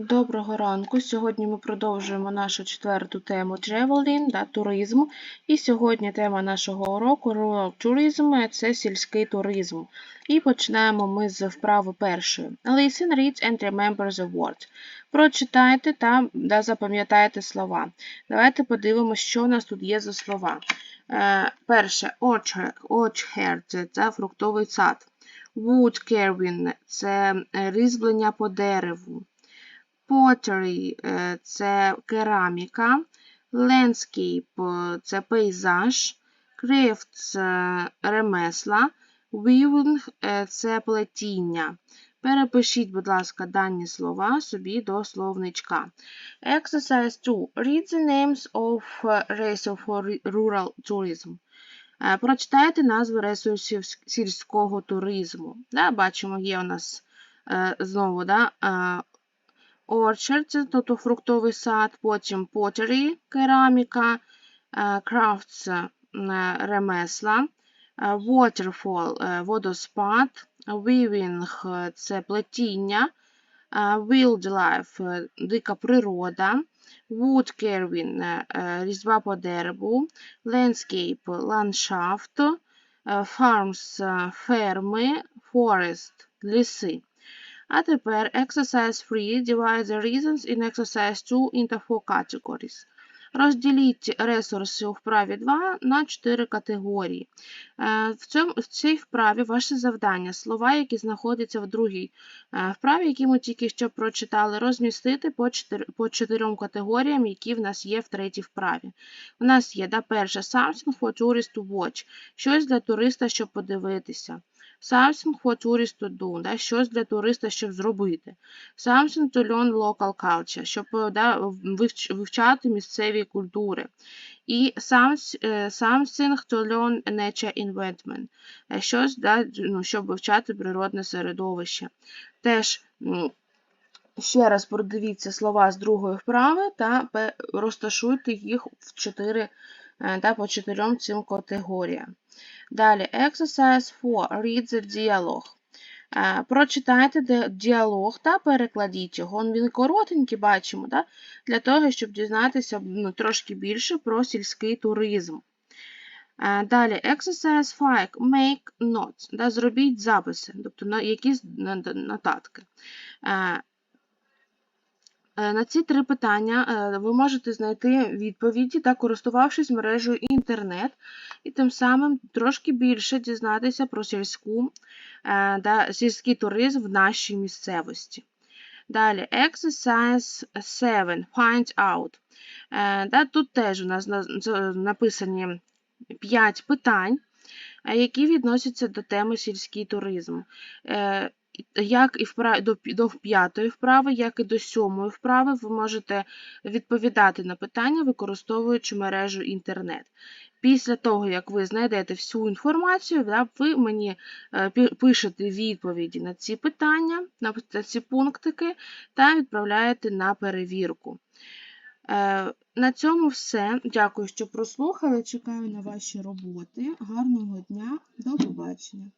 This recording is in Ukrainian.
Доброго ранку. Сьогодні ми продовжуємо нашу четверту тему traveling, да, туризм. І сьогодні тема нашого уроку Rural Tourism – це сільський туризм. І починаємо ми з вправи першої. Listen, read and remember the words. Прочитайте та да, запам'ятайте слова. Давайте подивимося, що у нас тут є за слова. Е, перше, orchard, це фруктовий сад. Wood carving – це е, різьблення по дереву. Pottery е, – це кераміка, landscape – це пейзаж, crafts – ремесла, weaving – це плетіння. Перепишіть, будь ласка, дані слова собі до словничка. Exercise 2. Read the names of resources for rural tourism. Е, Прочитайте назви ресурсів сільського туризму. Да, Бачимо, є у нас е, знову да, Orchard – тобто фруктовий сад, потім pottery – кераміка, crafts – ремесла, waterfall – водоспад, weaving – це плетіння, wildlife – дика природа, wood carving – різьба по дереву, landscape – ландшафт, farms – ферми, forest – ліси. А тепер exercise 3 divide the reasons in exercise 2 into four categories. Розділіть ресурси у вправі 2 на 4 категорії. В, цьому, в цій вправі ваше завдання слова, які знаходяться в другій вправі, які ми тільки що прочитали, розмістити по 4, по 4 категоріям, які в нас є в третій вправі. У нас є да, перше something for tourist to watch, щось для туриста, щоб подивитися. Something for tourist to do, да, щось для туриста, щоб зробити. Something to learn local culture, щоб да, вивчати місцеві культури. І something to learn nature environment, щось, да, ну, щоб вивчати природне середовище. Теж ще раз продивіться слова з другої вправи та розташуйте їх в 4, да, по чотирьом цим категоріям. Далі, exercise 4. Read the dialogue. Прочитайте діалог та перекладіть його. Він коротенький, бачимо, да? для того, щоб дізнатися ну, трошки більше про сільський туризм. Далі, exercise 5. Make notes. Да? Зробіть записи, тобто якісь нотатки. Е, на ці три питання е, ви можете знайти відповіді та користувавшись мережею інтернет, і тим самим трошки більше дізнатися про сільську, да, сільський туризм в нашій місцевості. Далі, exercise 7. Find out. Е, Тут теж у нас написані 5 питань, які відносяться до теми сільський туризм як і до п'ятої вправи, як і до сьомої вправи, ви можете відповідати на питання, використовуючи мережу інтернет. Після того, як ви знайдете всю інформацію, ви мені е, пишете відповіді на ці питання, на ці пунктики, та відправляєте на перевірку. Е, на цьому все. Дякую, що прослухали. Чекаю на ваші роботи. Гарного дня, до побачення!